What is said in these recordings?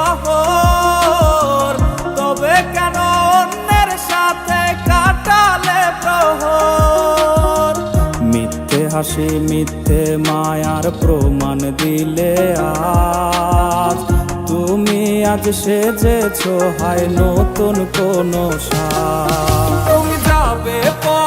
শহর। তবে কেন অন্যের সাথে কাটালে প্রহর? মিথ্যে হাসি মিথ্যে মায়ার প্রমাণ দিলে আজ। তুমি আজ সেজেছ হয় নতুন কোন তুমি যাবে পরের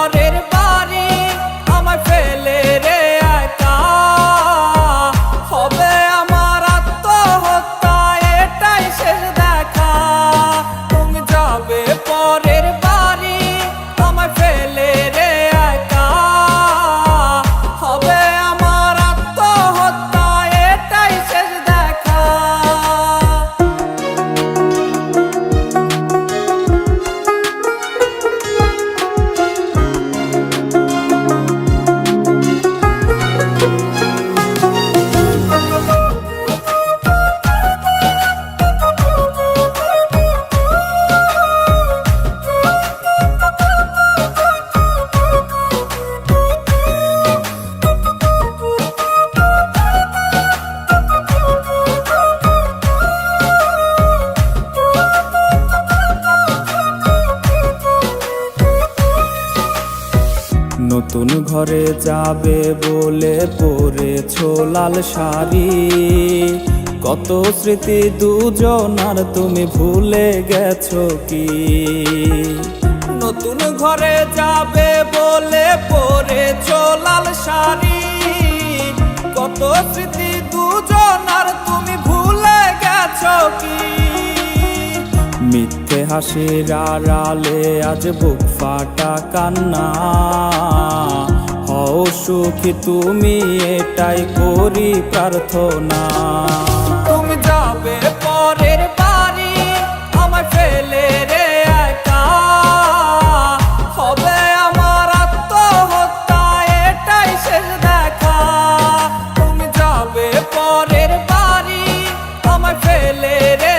নতুন ঘরে যাবে বলে পরেছ লাল শাড়ি। কত স্মৃতি দুজনার তুমি ভুলে গেছো কি? নতুন ঘরে যাবে বলে পরেছ লাল শাড়ি। কত স্মৃতি দুজনার তুমি ভুলে গেছো কি? মিথ্যে হাসির আড়ালে আজ বুক ফাটা কান্না। সুখী তুমি এটাই করি প্রার্থনা। তুমি যাবে পরের বাড়ি আমার ফেলে রে একা। হবে আমার আত্মহত্যা, এটাই শেষ দেখা। তুমি যাবে পরের বাড়ি আমার ফেলে রে